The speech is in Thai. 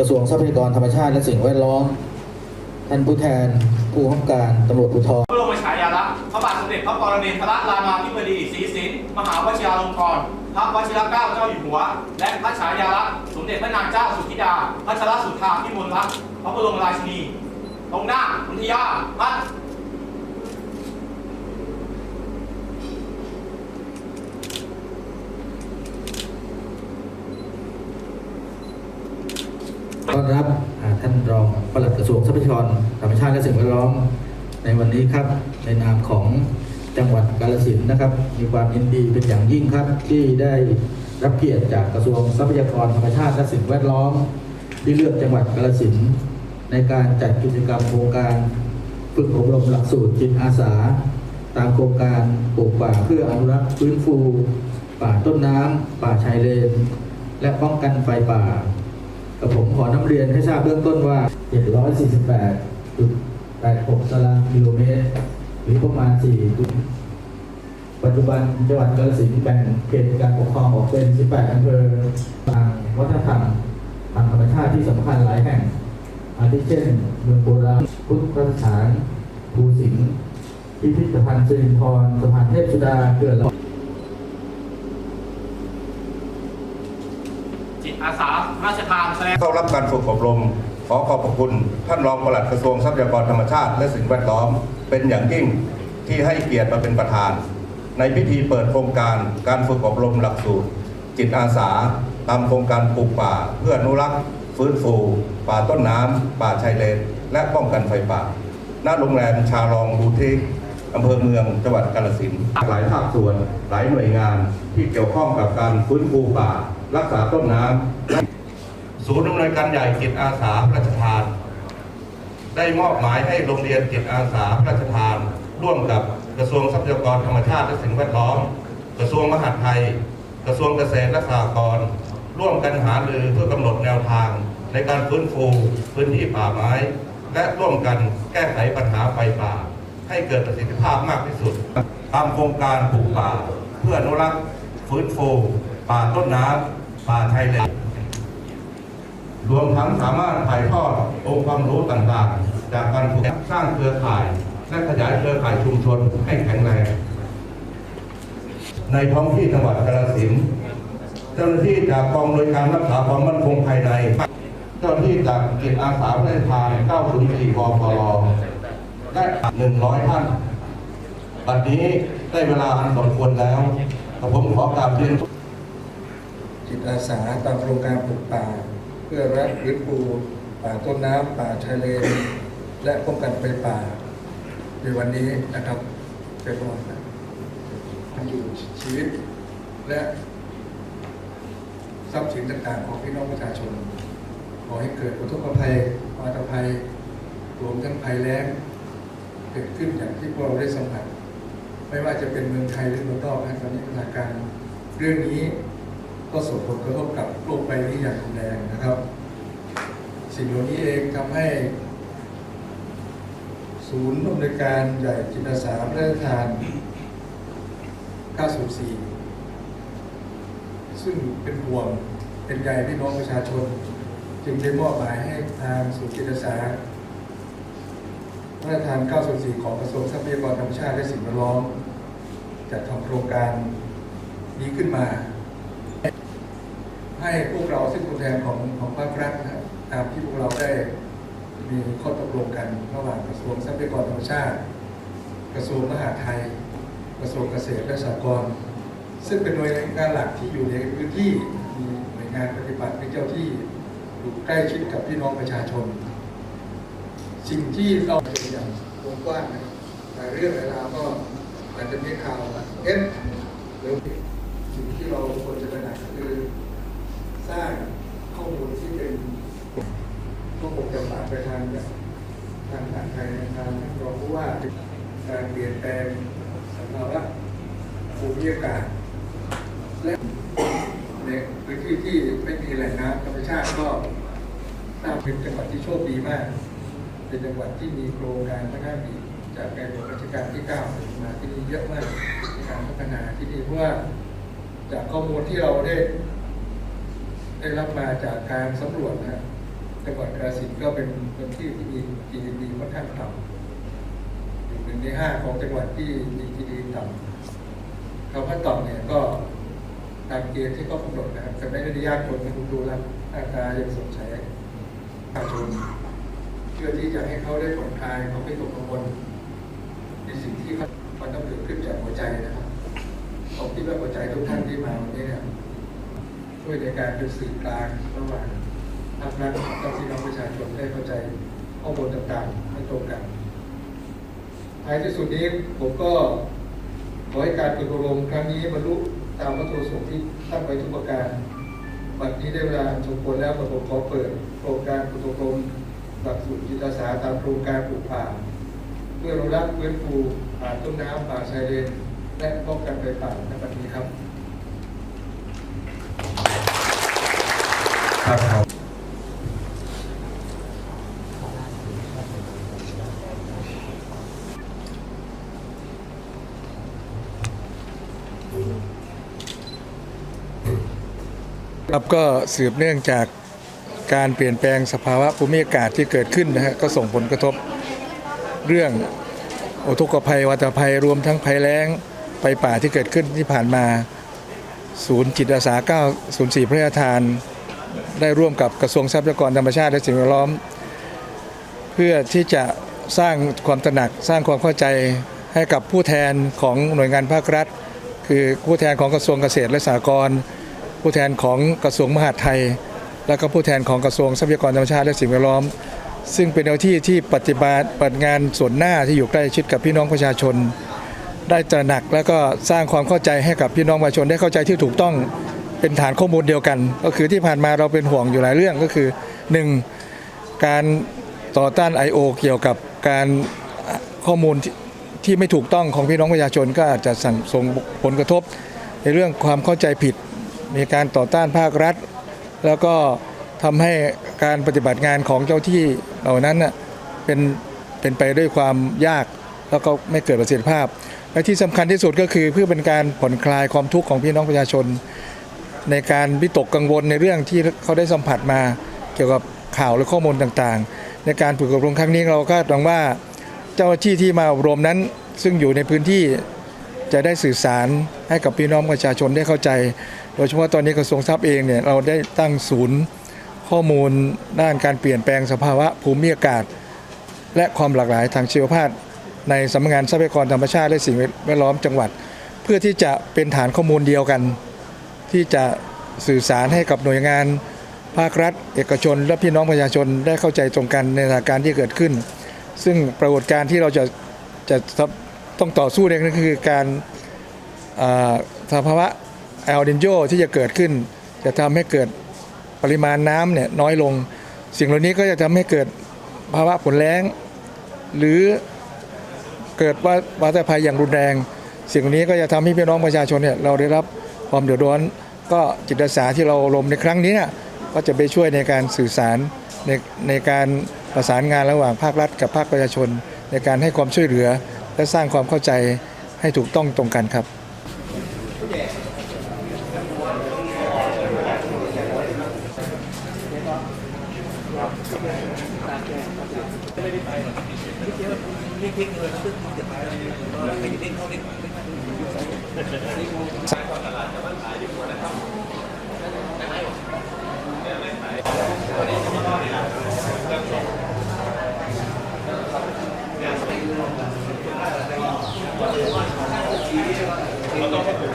กระทรวงทรัพยากรธรรมชาติและสิ่งแวดล้อม ท่านผู้แทนผู้ข้าการตำรวจภูธรพระบรมฉายาลักษณ์พระบาทสมเด็จพระปรมินทรรามาธิบดีศรีสินมหาวชิราลงกรณ์พระวชิรเกล้าเจ้าอยู่หัว และพระฉายาลักษณ์สมเด็จพระนางเจ้าสุธิดาพัชรสุธาพิมลรัตน์พระบรมราชินีตรงหน้าอุทิยาท่านต้อนรับอ่าท่าน รองปลัดกระทรวงทรัพยากรธรรมชาติและสิ่งแวดล้อม ในวันนี้ครับในนามของจังหวัดกาฬสินธุ์นะครับ มีความยินดีเป็นอย่างยิ่งครับที่ได้รับเกียรติจากกระทรวงทรัพยากรธรรมชาติและสิ่งแวดล้อม ที่เลือกจังหวัดกาฬสินธุ์ในการจัดกิจกรรมโครงการฝึกอบรมหลักสูตรจิตอาสา ตามโครงการปลูกป่าเพื่ออนุรักษ์ฟื้นฟู ป่าต้นน้ำป่าชายเลน และป้องกันไฟป่า กับผมขอนำเรียนให้ทราบเบื้องต้นว่า 748.86 ตารางกิโลเมตร หรือประมาณ 4 จุด ปัจจุบันจังหวัดกาฬสินธุ์แบ่งเขตการปกครองออกเป็น 18 อำเภอทางวัฒนธรรมทางธรรมชาติที่สำคัญหลายแห่ง อาทิเช่น เมืองโบราณพุทธสถานภูสิงห์พิพิธภัณฑ์สิรินทรสะพานเทพสุดาเกิดละ จิตอาสาพระราชทานแสดงเข้ารับการฝึกอบรม ขอขอบพระคุณ ท่านรองปลัดกระทรวงทรัพยากรธรรมชาติ และสิ่งแวดล้อม เป็นอย่างยิ่งที่ให้เกียรติมาเป็นประธาน ในพิธีเปิดโครงการการฝึกอบรมหลักสูตร จิตอาสา ตามโครงการปลูกป่า เพื่ออนุรักษ์ ฟื้นฟู ป่าต้นน้ำป่าชายเลน และป้องกันไฟป่าณโรงแรมชาลองบูติกอำเภอเมืองจังหวัดกาฬสินธุ์หลายภาคส่วนหลายหน่วยงานที่เกี่ยวข้องกับการฟื้นฟูป่า รักษาต้นน้ำศูนย์อำนวยการใหญ่จิตอาสาพระราชทาน ได้มอบหมายให้โรงเรียนจิตอาสาพระราชทาน ร่วมกับกระทรวงทรัพยากรธรรมชาติและสิ่งแวดล้อม กระทรวงมหาดไทย กระทรวงเกษตรและสหกรณ์ร่วมกันหารือเพื่อกำหนดแนวทาง ในการฟื้นฟูพื้นที่ป่าไม้ และร่วมกันแก้ไขปัญหาไฟป่า ให้เกิดประสิทธิภาพมากที่สุด ตามโครงการปลูกป่า เพื่ออนุรักษ์ฟื้นฟูป่าต้นน้ำ ป่าชายเลนรวมทั้งสามารถถ่ายทอดองค์ความรู้ต่างๆ จากการฝึกสร้างเครือข่าย และขยายเครือข่ายชุมชนให้แข็งแรงในท้องที่จังหวัดกาฬสินธุ์เจ้าหน้าที่จากกองโดยการรักษาความมั่นคงภายใน เจ้าหน้าที่จากจิตอาสาพระราชทาน904กพลและ100 ท่าน บัดนี้ได้เวลาอันสมควรแล้ว ผมขอกราบเรียน จิตอาสาตามโครงการปลูกป่า เพื่อรักฟื้นฟูป่าต้นน้ำป่าชายเลนและป้องกันไฟป่า ในวันนี้นะครับเป็นวันอยู่ชีวิต และทรัพย์สินต่างๆของพี่น้องประชาชน ขอให้เกิดอุทกภัยปาตภัยรวมทั้งภัยแล้งเกิดขึ้นอย่างที่พวกเราได้สัมผัส ไม่ว่าจะเป็นเมืองไทยหรือเมืองนอกนะตอนนี้สถานการณ์เรื่องนี้ ก็ส่งผลกระทบกับโลกใบนี้อย่างรุนแรงนะครับ สิ่งเหล่านี้เองทำให้ ศูนย์อำนวยการใหญ่จิตอาสาพระราชทาน 904 ซึ่งเป็นห่วงเป็นใยพี่น้องประชาชน จึงได้มอบหมายให้ทางศูนย์จิตอาสาพระราชทาน 904 ของกระทรวงทรัพยากรธรรมชาติและสิ่งแวดล้อมจัดทำโครงการนี้ขึ้นมา ให้พวกเราซึ่งตัวแทนของของภาครัฐนะตามที่พวกเราได้มีข้อตกลงกันระหว่างกระทรวงทรัพยากรธรรมชาติ กระทรวงมหาดไทย กระทรวงเกษตรและสหกรณ์ซึ่งเป็นหน่วยงานหลักที่อยู่ในพื้นที่มีหน่วยงานปฏิบัติเป็นเจ้าที่อยู่ใกล้ชิดกับพี่น้องประชาชน สิ่งที่เราเป็นอย่างวงกว้างนะแต่เรื่องเวลาวก็อาจจะมีข่าวเอ็นหรือสิ่งที่เราควรจะเป็นหนักคือ สร้างข้อมูลที่เป็นข้อมูลจะฝากไปทางเนี่ยทางการไทยทางท่านรองผู้ว่าการเปลี่ยนแปลงสภาวะภูมิอากาศและในพื้นที่ที่ไม่มีแหล่งน้ำธรรมชาติก็น่าเป็นจังหวัดที่โชคดีมาก เป็นจังหวัดที่มีโครงการค่อนข้างดีจากในหลวงรัชกาลที่ 9 มาที่นี่เยอะมากในการพัฒนาที่นี่เพราะว่าจากข้อมูลที่เราได้ ได้รับมาจากการสำรวจนะสินธุ์ก็เป็นเป็นที่ที่มี GDP ค่อนข้างต่ำอยู่หนึ่งในห้าของจังหวัดที่มี GDP ต่ำคำว่าต่ำเนี่ยก็ตามเกณฑ์ที่เขากำหนดนะครับแต่ไม่ได้ยากจนนะคุณดูแล้วหน้าตายังสดใสประชาชนเพื่อที่จะให้เขาได้ผ่อนคลายเขาไม่ตกกังวลในสิ่งที่เขามันต้องเกิดขึ้นจากหัวใจนะครับผมคิดว่าหัวใจทุกท่านที่มาวันนี้เนี่ย วยในการเป็นสื่อกลางระหว่างภาครัฐกับพี่น้องประชาชนได้เข้าใจข้อมูลต่างๆให้ตรงกันท้ายที่สุดนี้ผมก็ขอให้การฝึกอบรมครั้งนี้บรรลุตามวัตถุประสงค์ที่ตั้งไว้ทุกประการบัดนี้ได้เวลาสมควรแล้วผมขอเปิดโครงการฝึกอบรมหลักสูตรจิตอาสาตามโครงการปลูกป่าเพื่ออนุรักษ์ฟื้นฟูป่าต้นน้ำป่าชายเลนและป้องกันไฟป่าในบัดนี้ครับ ครับครับก็สืบเนื่องจากการเปลี่ยนแปลงสภาวะภูมิอากาศที่เกิดขึ้นนะฮะก็ส่งผลกระทบเรื่องอุทกภัยวัตภัยรวมทั้งภัยแล้งไฟป่าที่เกิดขึ้นที่ผ่านมา ศูนย์จิตอาสา904 พระราชทาน ได้ร่วมกับกระทรวงทรัพยากรธรรมชาติและสิ่งแวดล้อม เพื่อที่จะสร้างความตระหนักสร้างความเข้าใจให้กับผู้แทนของหน่วยงานภาครัฐ คือผู้แทนของกระทรวงเกษตรและสหกรณ์ผู้แทนของกระทรวงมหาดไทย และก็ผู้แทนของกระทรวงทรัพยากรธรรมชาติและสิ่งแวดล้อม ซึ่งเป็นหน้าที่ที่ปฏิบัติปฏิงานส่วนหน้าที่อยู่ใกล้ชิดกับพี่น้องประชาชน ได้ตระหนักแล้วก็สร้างความเข้าใจให้กับพี่น้องประชาชนได้เข้าใจที่ถูกต้อง เป็นฐานข้อมูลเดียวกัน ก็คือที่ผ่านมาเราเป็นห่วงอยู่หลายเรื่องก็คือ 1. การต่อต้าน I.O. เกี่ยวกับการข้อมูลที่ที่ไม่ถูกต้องของพี่น้องประชาชนก็อาจจะสั่งส่งผลกระทบ ในเรื่องความเข้าใจผิด มีการต่อต้านภาครัฐ แล้วก็ทำให้การปฏิบัติงานของเจ้าที่เหล่านั้นเป็นเป็นไปด้วยความยากแล้วก็ไม่เกิดประสิทธิภาพ และที่สำคัญที่สุดก็คือเพื่อเป็นการผ่อนคลายความทุกข์ของพี่น้องประชาชน ในการวิตกกังวลในเรื่องที่เขาได้สัมผัสมาเกี่ยวกับข่าวและข้อมูลต่างๆ ในการฝึกอบรมครั้งนี้เราก็หวังว่าเจ้าหน้าที่ที่มาอบรมนั้น ซึ่งอยู่ในพื้นที่จะได้สื่อสารให้กับพี่น้องประชาชนได้เข้าใจ โดยเฉพาะตอนนี้กระทรวงทรัพย์เองเนี่ยเราได้ตั้งศูนย์ข้อมูลด้านการเปลี่ยนแปลงสภาวะภูมิอากาศ และความหลากหลายทางชีวภาพในสำนักงานทรัพยากรธรรมชาติและสิ่งแวดล้อมจังหวัด เพื่อที่จะเป็นฐานข้อมูลเดียวกัน ที่จะสื่อสารให้กับหน่วยงานภาครัฐ เอกชน และพี่น้องประชาชนได้เข้าใจตรงกันในสถานการณ์ที่เกิดขึ้น ซึ่งปรากฏการณ์ที่เราจะจะต้องต่อสู้เนี่ยก็คือการอ่าสภาวะเอลนินโยที่จะเกิดขึ้น จะทำให้เกิดปริมาณน้ำเนี่ยน้อยลง สิ่งเหล่านี้ก็จะทำให้เกิดภาวะฝนแล้ง หรือเกิดว่าวาตภัยอย่างรุนแรง สิ่งนี้ก็จะทำให้พี่น้องประชาชนเนี่ยเราได้รับ ความเดือดร้อน ก็จิตอาสาที่เราลมในครั้งนี้เนี่ยก็จะไปช่วยในการสื่อสารในในการประสานงานระหว่างภาครัฐกับภาคประชาชน ในการให้ความช่วยเหลือ และสร้างความเข้าใจให้ถูกต้องตรงกันครับเราต้องให้